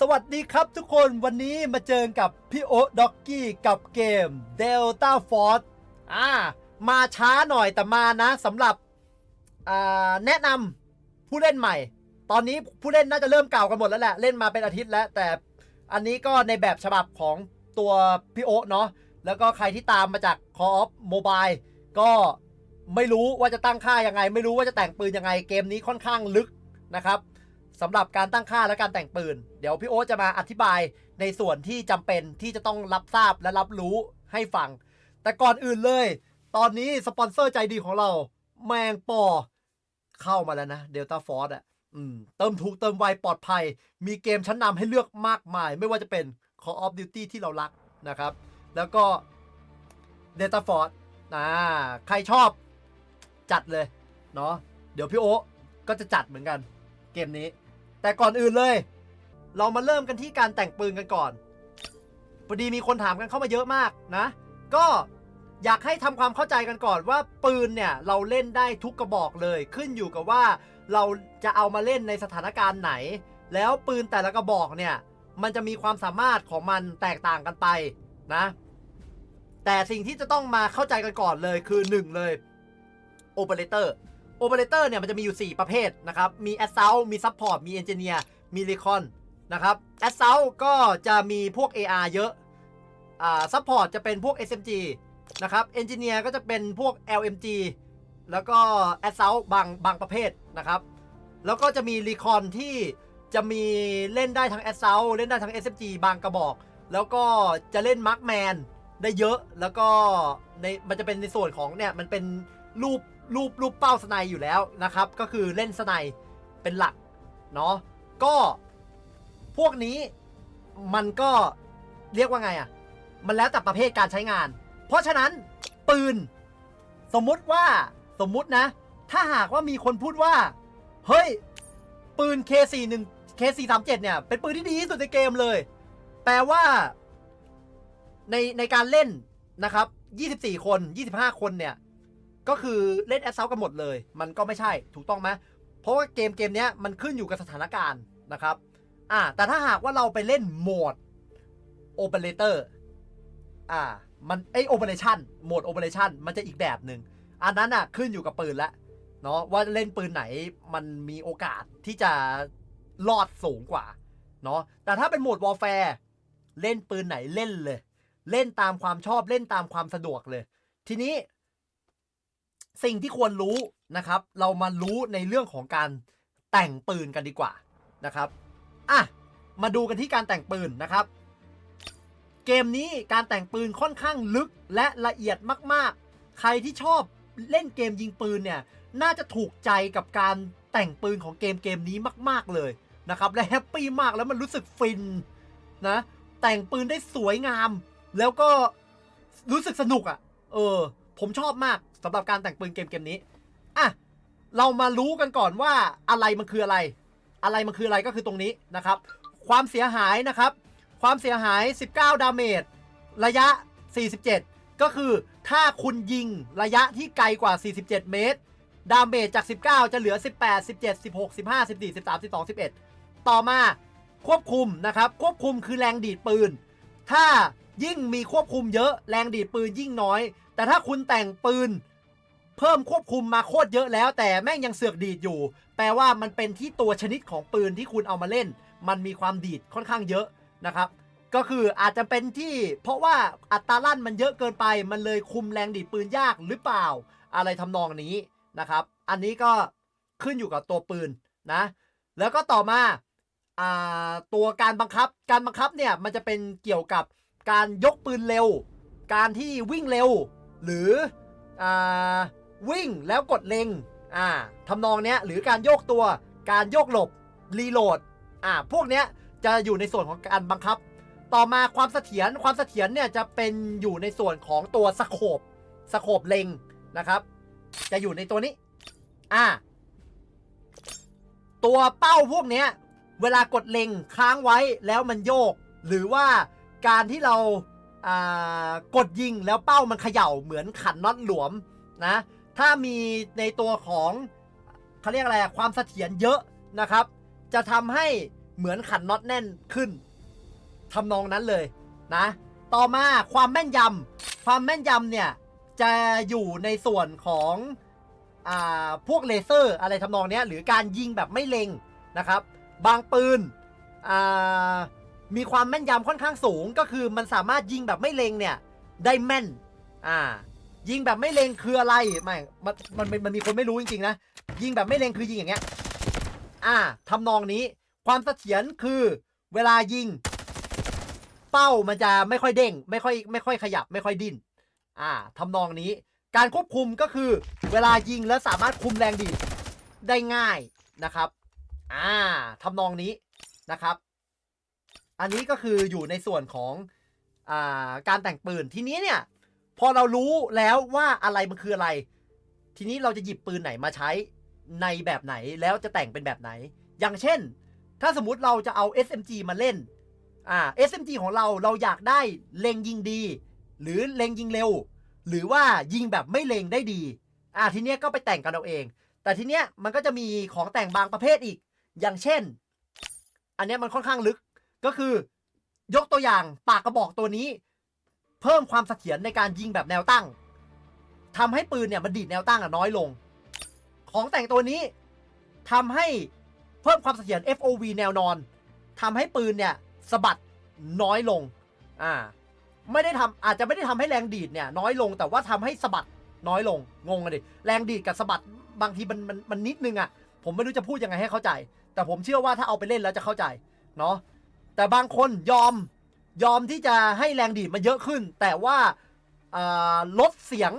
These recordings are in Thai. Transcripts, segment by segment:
สวัสดีครับทุกคนวันนี้มาเจอกับพี่โอ๊ตด็อกกี้กับเกม Delta Force อ่ามาช้าหน่อยแต่มานะสำหรับอ่าแนะนำผู้เล่นใหม่ ตอนนี้ผู้เล่นน่าจะเริ่มเก่ากันหมดแล้วแหละเล่นมาเป็นอาทิตย์แล้ว แต่อันนี้ก็ในแบบฉบับของตัวพี่โอ๊ตเนาะแล้วก็ใครที่ตามมาจาก Call of Mobile ก็ไม่รู้ว่าจะตั้งค่ายังไง ไม่รู้ว่าจะแต่งปืนยังไงเกมนี้ค่อนข้างลึกนะครับ สำหรับการตั้งค่าและการแต่งปืน เดี๋ยวพี่โอ๊ตจะมาอธิบายในส่วนที่จำเป็นที่จะต้องรับทราบและรับรู้ให้ฟัง แต่ก่อนอื่นเลย ตอนนี้สปอนเซอร์ใจดีของเรา แมงปอ เข้ามาแล้วนะ Delta Force อะเติมถูกเติมไวปลอดภัย มีเกมชั้นนำให้เลือกมากมาย ไม่ว่าจะเป็น Call of Duty ที่เรารักนะครับ แล้วก็ Delta Force อ่าใครชอบจัดเลย เนาะเดี๋ยวพี่โอ๊ก็จะจัดเหมือนกัน เกมนี้ แต่ก่อนอื่นเลย เรามาเริ่มกันที่การแต่งปืนกันก่อนพอดีมีคนถามกันเข้ามาเยอะมากนะ ก็อยากให้ทำความเข้าใจกันก่อนว่าปืนเนี่ยเราเล่นได้ทุกกระบอกเลย ขึ้นอยู่กับว่าเราจะเอามาเล่นในสถานการณ์ไหน แล้วปืนแต่ละกระบอกเนี่ยมันจะมีความสามารถของมันแตกต่างกันไปนะ แต่สิ่งที่จะต้องมาเข้าใจกันก่อนเลยคือ 1 เลยโอเปอเรเตอร์ โอเปอเรเตอร์เนี่ยมันจะมีอยู่ 4 ประเภทนะครับ มี a s s a u l t มี Support มี Engineer มี Recon นะครับ a s s a u l t ก็จะมีพวก AR เยอะอ่า Support จะเป็นพวก SMG นะครับ Engineer ก็จะเป็นพวก LMG แล้วก็ a s s a u l t บางบางประเภทนะครับ แล้วก็จะมี Recon ที่จะมีเล่นได้ทั้ง a s s a u l t เล่นได้ทั้ง SMG บางกระบอก แล้วก็จะเล่น Markman ได้เยอะแล้วก็ในมันจะเป็นในส่วนของเนี่ยมันเป็นรูป รูปรูปเป้าสไนอยู่แล้วนะครับ ก็คือเล่นสไนเป็นหลักเนาะก็พวกนี้มันก็เรียกว่าไงอะ่ะ มันแล้วแต่ประเภทการใช้งาน เพราะฉะนั้นปืน สมมุติว่าสมมุตินะ ถ้าหากว่ามีคนพูดว่า เฮ้ย ปืน K41 K437 เนี่ย เป็นปืนที่ดีที่สุดในเกมเลย แปลว่า ในในการเล่นนะครับ 24 คน 25 คนเนี่ย ก็คือเล่นแอสเซลกันหมดเลย มันก็ไม่ใช่ถูกต้องไหมเพราะว่าเกมเกมนี้มันขึ้นอยู่กับสถานการณ์นะครับอ่าแต่ถ้าหากว่าเราไปเล่นโหมดโอเปอเรเตอร์อ่ามันไอโอเปอเรชันโหมดโอเปอเรชันมันจะอีกแบบหนึ่งอันนั้นอะขึ้นอยู่กับปืนละเนาะว่าเล่นปืนไหนมันมีโอกาสที่จะรอดสูงกว่าเนาะแต่ถ้าเป็นโหมดวอลแฟร์เล่นปืนไหนเล่นเลย เล่นตามความชอบเล่นตามความสะดวกเลย ทีนี้ สิ่งที่ควรรู้นะครับ เรามารู้ในเรื่องของการแต่งปืนกันดีกว่านะครับอะมาดูกันที่การแต่งปืนนะครับ เกมนี้การแต่งปืนค่อนข้างลึกและละเอียดมากๆ ใครที่ชอบเล่นเกมยิงปืนเนี่ยน่าจะถูกใจกับการแต่งปืนของเกมเกมนี้มาก ๆเลยนะครับและแฮปปี้มากแล้วมันรู้สึกฟินนะแต่งปืนได้สวยงาม แล้วก็รู้สึกสนุกอะ่ะ เออ ผมชอบมาก สำหรับการแต่งปืนเกมเกมนี้อะเรามารู้กันก่อนว่าอะไรมันคืออะไร อะไรมันคืออะไรก็คือตรงนี้นะครับ ความเสียหายนะครับ ความเสียหาย 19 ดาเมจระยะ 47 ก็คือถ้าคุณยิงระยะที่ไกลกว่า 47 เมตร ดาเมจจาก 19 จะเหลือ 18 17 16 15 14 13 12 11 ต่อมาควบคุมนะครับ ควบคุมคือแรงดีดปืน ถ้ายิ่งมีควบคุมเยอะแรงดีดปืนยิ่งน้อย แต่ถ้าคุณแต่งปืน เพิ่มควบคุมมาโคตรเยอะแล้ว แต่แม่งยังเสือกดีดอยู่ แปลว่ามันเป็นที่ตัวชนิดของปืนที่คุณเอามาเล่น มันมีความดีดค่อนข้างเยอะนะครับ ก็คืออาจจะเป็นที่เพราะว่าอัตราลั่นมันเยอะเกินไป มันเลยคุมแรงดีดปืนยากหรือเปล่า อะไรทำนองนี้นะครับ อันนี้ก็ขึ้นอยู่กับตัวปืนนะ แล้วก็ต่อมาตัวการบังคับ การบังคับเนี่ยมันจะเป็นเกี่ยวกับการยกปืนเร็ว การที่วิ่งเร็ว หรืออ วิ่งแล้วกดเล็งอ่าทำนองเนี้ยหรือการโยกตัวการโยกหลบรีโหลดอ่าพวกเนี้ยจะอยู่ในส่วนของการบังคับ ต่อมาความเสถียรความเสถียรเนี่ยจะเป็นอยู่ในส่วนของตัวสโคบสโคบเล็งนะครับ จะอยู่ในตัวนี้อ่าตัวเป้าพวกเนี้ยเวลากดเล็งค้างไว้แล้วมันโยก หรือว่าการที่เราอ่ากดยิงแล้วเป้ามันเขย่าเหมือนขันน็อตหลวมนะ ถ้ามีในตัวของเขาเรียกอะไรความเสถียรเยอะนะครับ จะทำให้เหมือนขันน็อตแน่นขึ้นทำนองนั้นเลยนะ ต่อมาความแม่นยำความแม่นยำเนี่ยจะอยู่ในส่วนของอ่าพวกเลเซอร์อะไรทำนองนี้หรือการยิงแบบไม่เล็งนะครับ บางปืนอ่ามีความแม่นยำค่อนข้างสูงก็คือมันสามารถยิงแบบไม่เล็งเนี่ยได้แม่นอ่า ยิงแบบไม่เล็งคืออะไรไม่มันมันมันมีคนไม่รู้จริงๆนะยิงแบบไม่เล็งคือยิงอย่างเงี้ยอ่าทำนองนี้ ความเสถียรคือ เวลายิง เป้ามันจะไม่ค่อยเด้ง ไม่ค่อยไม่ค่อยขยับไม่ค่อยดิ้นอ่าทำนองนี้ การควบคุมก็คือ เวลายิงแล้วสามารถคุมแรงดีดได้ง่ายนะครับอ่าทำนองนี้นะครับ อันนี้ก็คืออยู่ในส่วนของอ่าการแต่งปืนทีนี้เนี่ย พอเรารู้แล้วว่าอะไรมันคืออะไร ทีนี้เราจะหยิบปืนไหนมาใช้ในแบบไหนแล้วจะแต่งเป็นแบบไหน อย่างเช่น ถ้าสมมติเราจะเอา SMG มาเล่นอ่า SMG ของเราเราอยากได้เล็งยิงดี หรือเล็งยิงเร็ว หรือว่ายิงแบบไม่เล็งได้ดี อ่าทีเนี้ยก็ไปแต่งกันเอาเอง แต่ทีเนี้ยมันก็จะมีของแต่งบางประเภทอีก อย่างเช่น อันเนี้ยมันค่อนข้างลึกก็คือยกตัวอย่างปากกระบอกตัวนี้ เพิ่มความเสถียรในการยิงแบบแนวตั้งทำให้ปืนเนี่ยมันดีดแนวตั้งอะน้อยลง ของแต่งตัวนี้ทำให้เพิ่มความเสถียร FOV แนวนอนทำให้ปืนเนี่ยสะบัดน้อยลงอ่าไม่ได้ทำอาจจะไม่ได้ทำให้แรงดีดเนี่ยน้อยลงแต่ว่าทำให้สะบัดน้อยลงงงอะดิแรงดีดกับสะบัดบางทีมันมันมันนิดนึงอะผมไม่รู้จะพูดยังไงให้เข้าใจ แต่ผมเชื่อว่าถ้าเอาไปเล่นแล้วจะเข้าใจเนาะแต่บางคนยอม ยอมที่จะให้แรงดีดมันเยอะขึ้น แต่ว่าลดเสียง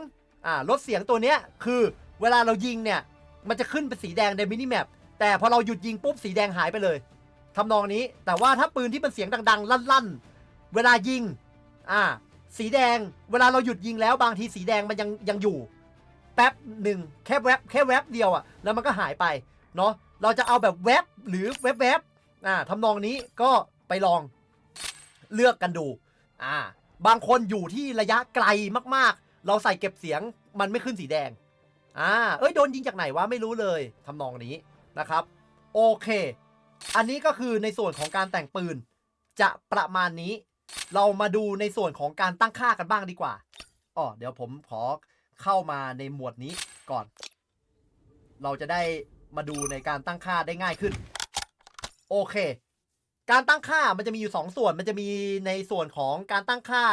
ลดเสียงตัวเนี้ยคือเวลาเรายิงเนี่ย มันจะขึ้นเป็นสีแดงในมินิแมปแต่พอเราหยุดยิงปุ๊บสีแดงหายไปเลยทำนองนี้แต่ว่าถ้าปืนที่มันเสียงดังๆ ลั่นๆ เวลายิงอ่าสีแดงเวลาเราหยุดยิงแล้วบางทีสีแดงมันยังยังอยู่ แป๊บหนึ่งแค่แวบแค่แวบเดียวอะ่ะแล้วมันก็หายไปเนาะเราจะเอาแบบแวบหรือแวบแวบๆอ่าทำนองนี้ก็ไปลอง เลือกกันดูอ่าบางคนอยู่ที่ระยะไกลมากๆ เราใส่เก็บเสียงมันไม่ขึ้นสีแดงอ่าเอ้ยโดนยิงจากไหนวะไม่รู้เลยทำนองนี้นะครับ โอเค อันนี้ก็คือในส่วนของการแต่งปืน จะประมาณนี้ เรามาดูในส่วนของการตั้งค่ากันบ้างดีกว่าอ๋อเดี๋ยวผมขอเข้ามาในหมวดนี้ก่อน เราจะได้มาดูในการตั้งค่าได้ง่ายขึ้น โอเค การตั้งค่ามันจะมีอยู่ 2 ส่วน มันจะมีในส่วนของการตั้งค่า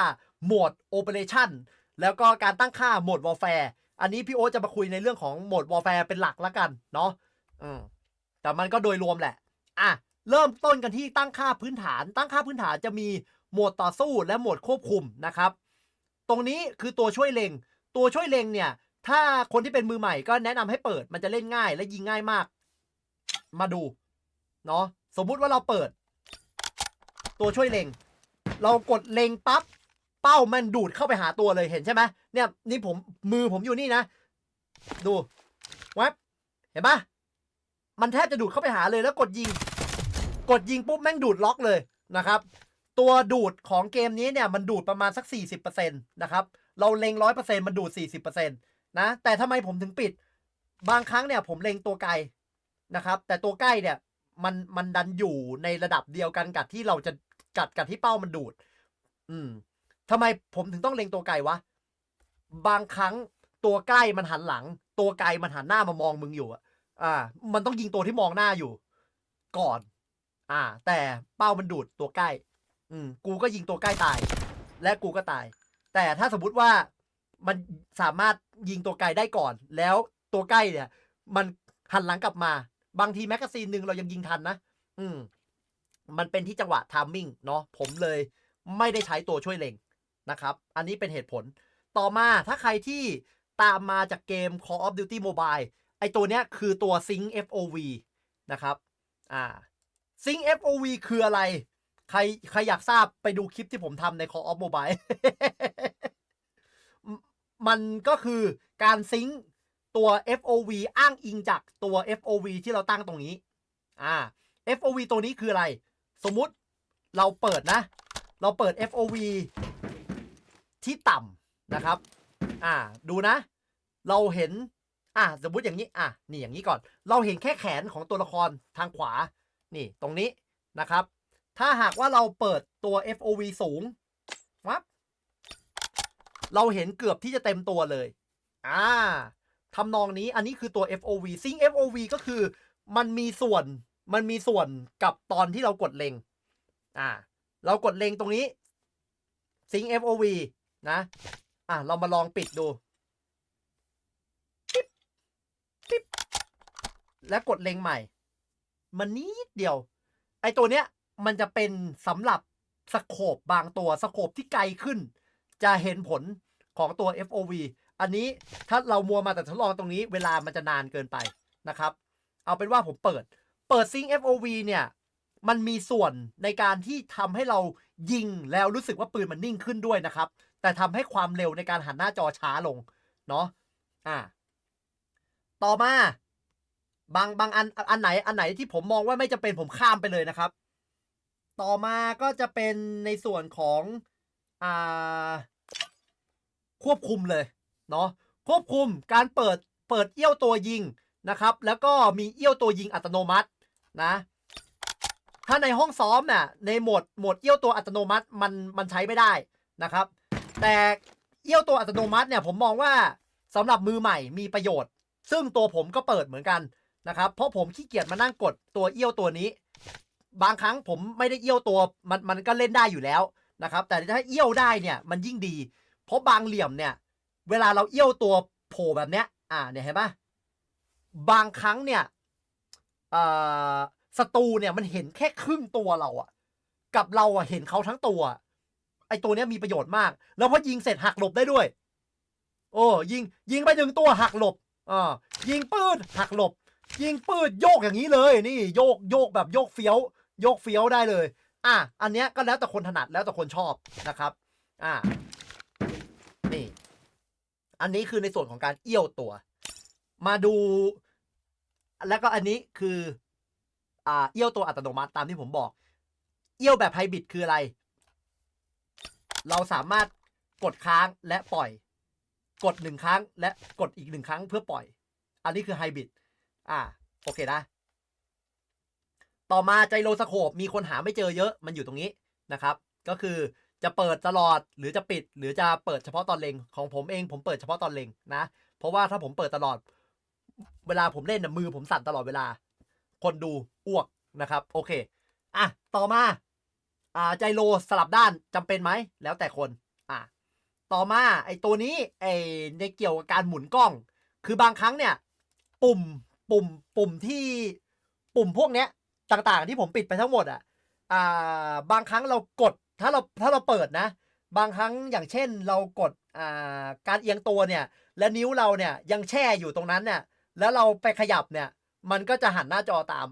โหมด Operation แล้วก็การตั้งค่าโหมด Warfare อันนี้พี่โอจะมาคุยในเรื่องของโหมด Warfare เป็นหลักแล้วกันเนาะอืมแต่มันก็โดยรวมแหละ อะ เริ่มต้นกันที่ตั้งค่าพื้นฐาน ตั้งค่าพื้นฐานจะมีโหมดต่อสู้และโหมดควบคุมนะครับ ตรงนี้คือตัวช่วยเล็ง ตัวช่วยเล็งเนี่ย ถ้าคนที่เป็นมือใหม่ก็แนะนำให้เปิด มันจะเล่นง่ายและยิงง่ายมาก มาดู เนาะ สมมุติว่าเราเปิด ตัวช่วยเล็ง เรากดเล็งปั๊บเป้ามันดูดเข้าไปหาตัวเลยเห็นใช่ไหมเนี่ยนี่ผมมือผมอยู่นี่นะ ดูแวบเห็นปะมันแทบจะดูดเข้าไปหาเลยแล้วกดยิง กดยิงปุ๊บแม่งดูดล็อกเลยนะครับ ตัวดูดของเกมนี้เนี่ยมันดูดประมาณสัก 40%นะครับเราเล็ง100%มันดูด40%นะแต่ทำไมผมถึงปิด บางครั้งเนี่ยผมเล็งตัวไกลนะครับ แต่ตัวใกล้เนี่ยมันมันดันอยู่ในระดับเดียวกันกับที่เราจะ กัดกับที่เป้ามันดูด อืมทำไมผมถึงต้องเล็งตัวไกลวะ บางครั้งตัวใกล้มันหันหลัง ตัวไกลมันหันหน้ามามองมึงอยู่อะอ่า มันต้องยิงตัวที่มองหน้าอยู่ ก่อน อ่า แต่เป้ามันดูดตัวใกล้ อืม กูก็ยิงตัวใกล้ตาย และกูก็ตาย แต่ถ้าสมมติว่ามันสามารถยิงตัวไกลได้ก่อน แล้วตัวใกล้เนี่ย มันหันหลังกลับมา บางทีแมกกาซีนหนึ่งเรายังยิงทันนะ อืม มันเป็นที่จังหวะทามมิ่งเนาะผมเลยไม่ได้ใช้ตัวช่วยเล็งนะครับ อันนี้เป็นเหตุผล ต่อมาถ้าใครที่ตามมาจากเกม Call of Duty Mobile ไอตัวเนี้ยคือตัว Sync FOV นะครับ อ่า Sync FOV คืออะไร ใครใครอยากทราบไปดูคลิปที่ผมทำใน Call of Mobile มมันก็คือการซิงค์ตัว FOV อ้างอิงจากตัว FOV ที่เราตั้งตรงนี้ อ่า FOV ตัวนี้คืออะไร สมมุติเราเปิดนะ เราเปิด FOV ที่ต่ำนะครับ อ่า ดูนะ เราเห็น อ่าสมมติอย่างนี้ อะ นี่อย่างนี้ก่อน เราเห็นแค่แขนของตัวละครทางขวา นี่ ตรงนี้นะครับ ถ้าหากว่าเราเปิดตัว FOV สูงวับเราเห็นเกือบที่จะเต็มตัวเลย อ่าทำนองนี้ อันนี้คือตัว FOV ซิง FOV ก็คือมันมีส่วน มันมีส่วนกับตอนที่เรากดเล็ง อ่า เรากดเล็งตรงนี้ซิง FOV นะ อะ เรามาลองปิดดูปิ๊บปิ๊บและกดเล็งใหม่ มันนิดเดียว ไอตัวเนี้ย มันจะเป็นสำหรับสโคปบางตัวสโคปที่ไกลขึ้น จะเห็นผลของตัว FOV อันนี้ถ้าเรามัวมาแต่ทดลองตรงนี้ เวลามันจะนานเกินไปนะครับ เอาเป็นว่าผมเปิด เปิดซิง FOV เนี่ยมันมีส่วนในการที่ทำให้เรายิงแล้วรู้สึกว่าปืนมันนิ่งขึ้นด้วยนะครับ แต่ทำให้ความเร็วในการหันหน้าจอช้าลง เนาะอ่า ต่อมา บางบางอันอันไหนอันไหนที่ผมมองว่าไม่จะเป็นผมข้ามไปเลยนะครับ ต่อมาก็จะเป็นในส่วนของอ่าควบคุมเลยเนาะควบคุมการเปิดเปิดเอี้ยวตัวยิงนะครับ แล้วก็มีเอี้ยวตัวยิงอัตโนมัติ นะ ถ้าในห้องซ้อมเนี่ยในโหมดโหมดเอี้ยวตัวอัตโนมัติมันมันใช้ไม่ได้นะครับ แต่เอี้ยวตัวอัตโนมัติเนี่ยผมมองว่าสำหรับมือใหม่มีประโยชน์ ซึ่งตัวผมก็เปิดเหมือนกันนะครับ เพราะผมขี้เกียจมานั่งกดตัวเอี้ยวตัวนี้ บางครั้งผมไม่ได้เอี้ยวตัวมันมันก็เล่นได้อยู่แล้วนะครับ แต่ถ้าเอี้ยวได้เนี่ยมันยิ่งดี เพราะบางเหลี่ยมเนี่ยเวลาเราเอี้ยวตัวโผล่แบบเนี้ย อ่าเนี่ยเห็นปะบางครั้งเนี่ย ศัตรูเนี่ยมันเห็นแค่ครึ่งตัวเราอะกับเราอะเห็นเขาทั้งตัว ไอตัวเนี้ยมีประโยชน์มาก แล้วพอยิงเสร็จหักหลบได้ด้วย โอ้ยิงยิงไปถึงตัวหักหลบอ่ายิงปืนหักหลบ ยิงปืนโยกอย่างนี้เลย นี่โยกโยกแบบโยกเฟี้ยว โยกเฟี้ยวได้เลย อะอันเนี้ยก็แล้วแต่คนถนัดแล้วแต่คนชอบนะครับ อ่านี่ อันนี้คือในส่วนของการเอี้ยวตัว มาดู แล้วก็อันนี้คืออ่าเอี้ยวตัวอัตโนมัติตามที่ผมบอก เอี้ยวแบบไฮบริดคืออะไร เราสามารถกดค้างและปล่อย กดหนึ่งครั้งและกดอีกหนึ่งครั้งเพื่อปล่อย อันนี้คือไฮบริดอ่าโอเคนะ ต่อมาไจโรสโคปมีคนหาไม่เจอเยอะมันอยู่ตรงนี้นะครับ ก็คือจะเปิดตลอดหรือจะปิด หรือจะเปิดเฉพาะตอนเล็งของผมเองผมเปิดเฉพาะตอนเล็งนะ เพราะว่าถ้าผมเปิดตลอด เวลาผมเล่นนะมือผมสั่นตลอดเวลา คนดูอ้วกนะครับ โอเค อะ ต่อมา อ่า ไจโรสลับด้านจำเป็นไหม แล้วแต่คน อะ ต่อมา ไอตัวนี้ ไอในเกี่ยวกับการหมุนกล้อง คือบางครั้งเนี่ย ปุ่ม ปุ่ม ปุ่มที่ปุ่มพวกเนี้ย ต่างๆ ที่ผมปิดไปทั้งหมดอะ อ่า บางครั้งเรากด ถ้าเรา ถ้าเราเปิดนะ บางครั้งอย่างเช่นเรากด อ่า การเอียงตัวเนี่ย และนิ้วเราเนี่ยยังแช่อยู่ตรงนั้นเนี่ย แล้วเราไปขยับเนี่ย มันก็จะหันหน้าจอตาม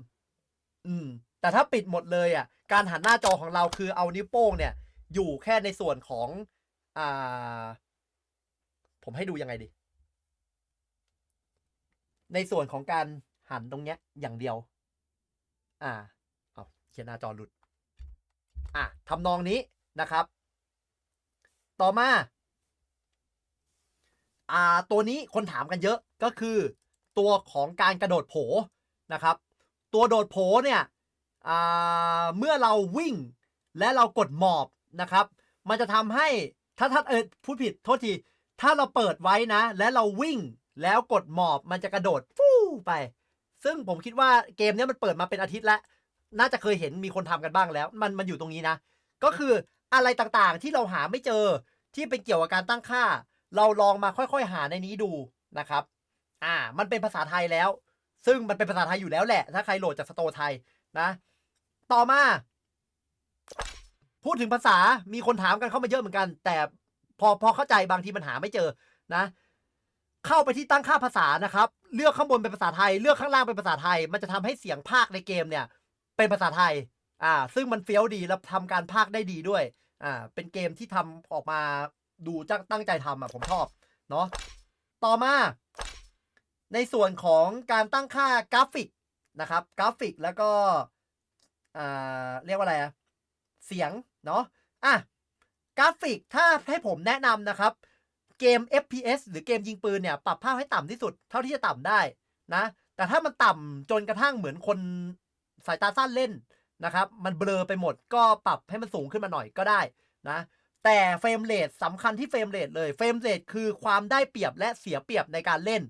อืม แต่ถ้าปิดหมดเลยอะ การหันหน้าจอของเราคือเอานิ้วโป้งเนี่ย อยู่แค่ในส่วนของ อ่า ผมให้ดูยังไงดี ในส่วนของการหันตรงเนี้ย อย่างเดียว อ่า เอาเขียนหน้าจอหลุด อะทำนองนี้นะครับ ต่อมา อ่า ตัวนี้คนถามกันเยอะก็คือ ตัวของการกระโดดโผนะครับ ตัวโดดโผเนี่ยเมื่อเราวิ่งและเรากดหมอบนะครับ มันจะทำให้ถ้าถ้าเออพูดผิดโทษที ถ้าเราเปิดไว้นะ และเราวิ่งแล้วกดหมอบมันจะกระโดดฟู่ไป ซึ่งผมคิดว่าเกมนี้มันเปิดมาเป็นอาทิตย์แล้ว น่าจะเคยเห็นมีคนทำกันบ้างแล้ว มันมันอยู่ตรงนี้นะ ก็คืออะไรต่างๆที่เราหาไม่เจอที่เป็นเกี่ยวกับการตั้งค่า เราลองมาค่อยๆ หาในนี้ดูนะครับ อ่า มันเป็นภาษาไทยแล้ว ซึ่งมันเป็นภาษาไทยอยู่แล้วแหละ ถ้าใครโหลดจากสโตร์ไทยนะ ต่อมา พูดถึงภาษา มีคนถามกันเข้ามาเยอะเหมือนกัน แต่พอพอเข้าใจบางทีมันหาไม่เจอนะ เข้าไปที่ตั้งค่าภาษานะครับ เลือกข้างบนเป็นภาษาไทย เลือกข้างล่างเป็นภาษาไทย มันจะทำให้เสียงภาคในเกมเนี่ย เป็นภาษาไทย อ่า ซึ่งมันเฟี้ยวดีแล้วทำการภาคได้ดีด้วย อ่า เป็นเกมที่ทำออกมาดูจังตั้งใจทำอะผมชอบ เนาะ ต่อมา ในส่วนของการตั้งค่ากราฟิกนะครับกราฟิกแล้วก็เรียกว่าอะไรอะเสียงเนาะอะกราฟิกถ้าให้ผมแนะนำนะครับ เกม FPS หรือเกมยิงปืนเนี่ยปรับภาพให้ต่ำที่สุดเท่าที่จะต่ำได้นะแต่ถ้ามันต่ำจนกระทั่งเหมือนคนสายตาสั้นเล่นนะครับ มันเบลอไปหมดก็ปรับให้มันสูงขึ้นมาหน่อยก็ได้นะแต่เฟรมเรทสำคัญที่เฟรมเรทเลยเฟรมเรทคือความได้เปรียบและเสียเปรียบในการเล่น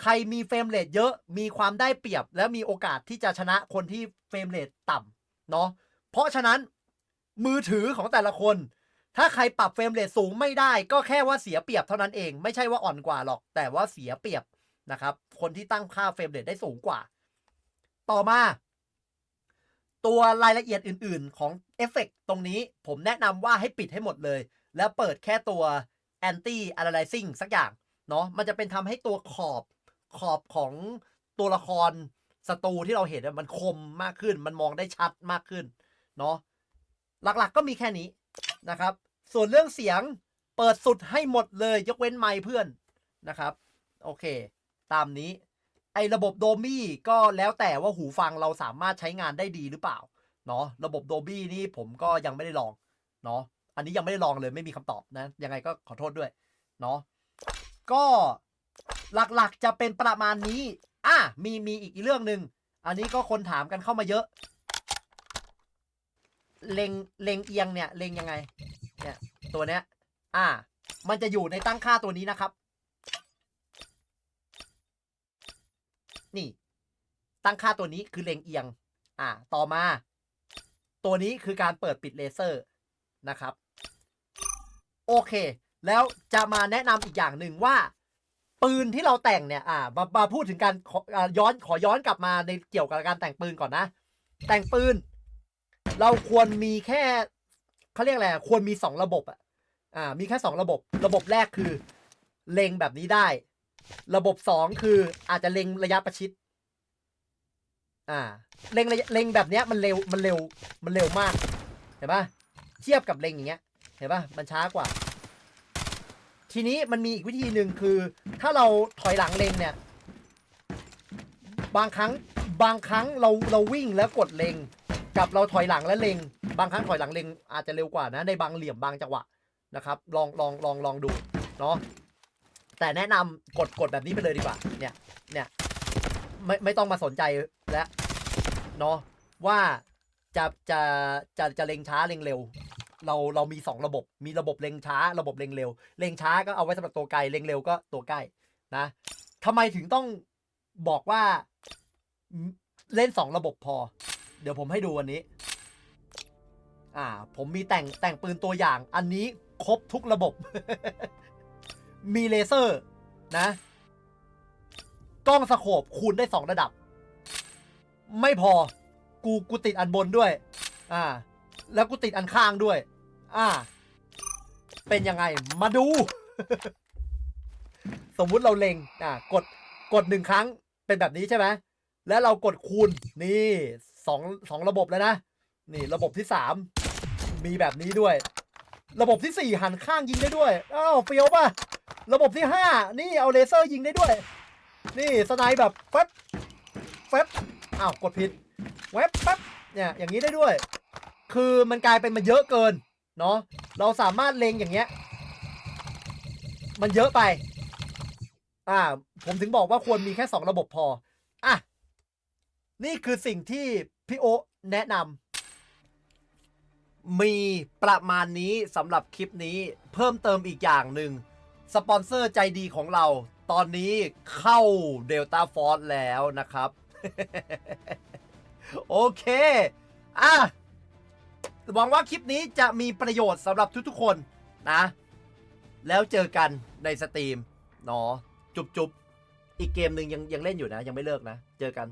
ใครมีเฟรมเรทเยอะมีความได้เปรียบ และมีโอกาสที่จะชนะคนที่เฟรมเรทต่ำเนาะเพราะฉะนั้นมือถือของแต่ละคน ถ้าใครปรับเฟรมเรทสูงไม่ได้ก็แค่ว่าเสียเปรียบเท่านั้นเอง ไม่ใช่ว่าอ่อนกว่าหรอก แต่ว่าเสียเปรียบนะครับ คนที่ตั้งค่าเฟรมเรทได้สูงกว่า ต่อมา ตัวรายละเอียดอื่น ๆ ของเอฟเฟกตรงนี้ ผมแนะนำว่าให้ปิดให้หมดเลย แล้วเปิดแค่ตัว anti aliasing สักอย่างเนาะมันจะเป็นทำให้ตัวขอบ ขอบของตัวละครศัตรูที่เราเห็นมันคมมากขึ้น มันมองได้ชัดมากขึ้นเนาะหลักๆก็มีแค่นี้นะครับ ส่วนเรื่องเสียงเปิดสุดให้หมดเลย ยกเว้นไมค์เพื่อนนะครับ โอเค ตามนี้ ไอ้ระบบโดมี่ก็แล้วแต่ว่าหูฟังเราสามารถใช้งานได้ดีหรือเปล่าเนาะระบบโดบี้นี่ผมก็ยังไม่ได้ลองเนาะอันนี้ยังไม่ได้ลองเลยไม่มีคำตอบนะยังไงก็ขอโทษด้วยเนาะก็ หลักๆจะเป็นประมาณนี้ อะมีมีอีกเรื่องหนึ่งอันนี้ก็คนถามกันเข้ามาเยอะ เลงเลงเอียงเนี่ย เลงยังไง เนี่ย ตัวเนี้ย อ่ามันจะอยู่ในตั้งค่าตัวนี้นะครับ นี่ ตั้งค่าตัวนี้คือเลงเอียง อ่าต่อมา ตัวนี้คือการเปิดปิดเลเซอร์นะครับ โอเค แล้วจะมาแนะนำอีกอย่างหนึ่งว่า ปืนที่เราแต่งเนี่ยอ่ามามาพูดถึงการขออ่าย้อนขอย้อนกลับมาในเกี่ยวกับการแต่งปืนก่อนนะ แต่งปืน เราควรมีแค่เขาเรียกอะไรอะควรมีสองระบบอะอ่า มีแค่สองระบบ ระบบแรกคือ เล็งแบบนี้ได้ ระบบสองคืออาจจะเล็งระยะประชิด อ่า เล็งระยะเล็งแบบเนี้ยมันเร็วมันเร็วมันเร็วมาก เห็นปะเทียบกับเล็งอย่างเงี้ย เห็นปะมันช้ากว่า ทีนี้มันมีอีกวิธีหนึ่งคือ ถ้าเราถอยหลังเลงเนี่ย บางครั้งบางครั้งเราเราวิ่งแล้วกดเลงกับเราถอยหลังแล้วเลงบางครั้งถอยหลังเลงอาจจะเร็วกว่านะในบางเหลี่ยมบางจังหวะนะครับ ลองลองลองลองดูเนาะแต่แนะนำกดกดแบบนี้ไปเลยดีกว่า เนี่ยเนี่ยไม่ไม่ต้องมาสนใจแล้วเนาะว่าจะจะจะจะเล็งช้าเล็งเร็ว เราเรามีสองระบบ มีระบบเล็งช้า ระบบเล็งเร็ว เล็งช้าก็เอาไว้สำหรับตัวไกล เล็งเร็วก็ตัวใกล้นะทำไมถึงต้องบอกว่าเล่นสองระบบพอ เดี๋ยวผมให้ดูอันนี้ อ่า ผมมีแต่งแต่งปืนตัวอย่าง อันนี้ครบทุกระบบ มีเลเซอร์นะกล้องสโคปคูณได้สองระดับ ไม่พอ กูกูติดอันบนด้วย อ่า แล้วกูติดอันข้างด้วย อ่า เป็นยังไง มาดู สมมุติเราเล็ง อ่า กด กดหนึ่งครั้ง เป็นแบบนี้ใช่ไหม แล้วเรากดคูณ นี่สองสองระบบแล้วนะ นี่ระบบที่สาม มีแบบนี้ด้วย ระบบที่สี่หันข้างยิงได้ด้วยอ้าวเฟี้ยวป่ะ ระบบที่ห้า นี่เอาเลเซอร์ยิงได้ด้วย นี่สไนแบบแฟบแฟบอ้าว กดผิดแวบแป๊บเนี่ย อย่างนี้ได้ด้วย คือมันกลายเป็นมันเยอะเกิน เนาะเราสามารถเล็งอย่างเงี้ย มันเยอะไป อ่า ผมถึงบอกว่าควรมีแค่สองระบบพอ อะ นี่คือสิ่งที่พี่โอแนะนำมีประมาณนี้สำหรับคลิปนี้เพิ่มเติมอีกอย่างหนึ่งสปอนเซอร์ใจดีของเรา ตอนนี้เข้า Delta Force แล้วนะครับ โอเค อะ หวังว่าคลิปนี้จะมีประโยชน์สำหรับทุกๆคนนะ แล้วเจอกันในสตรีมเนาะจุบๆ อีกเกมหนึ่งยังยังเล่นอยู่นะ ยังไม่เลิกนะ เจอกัน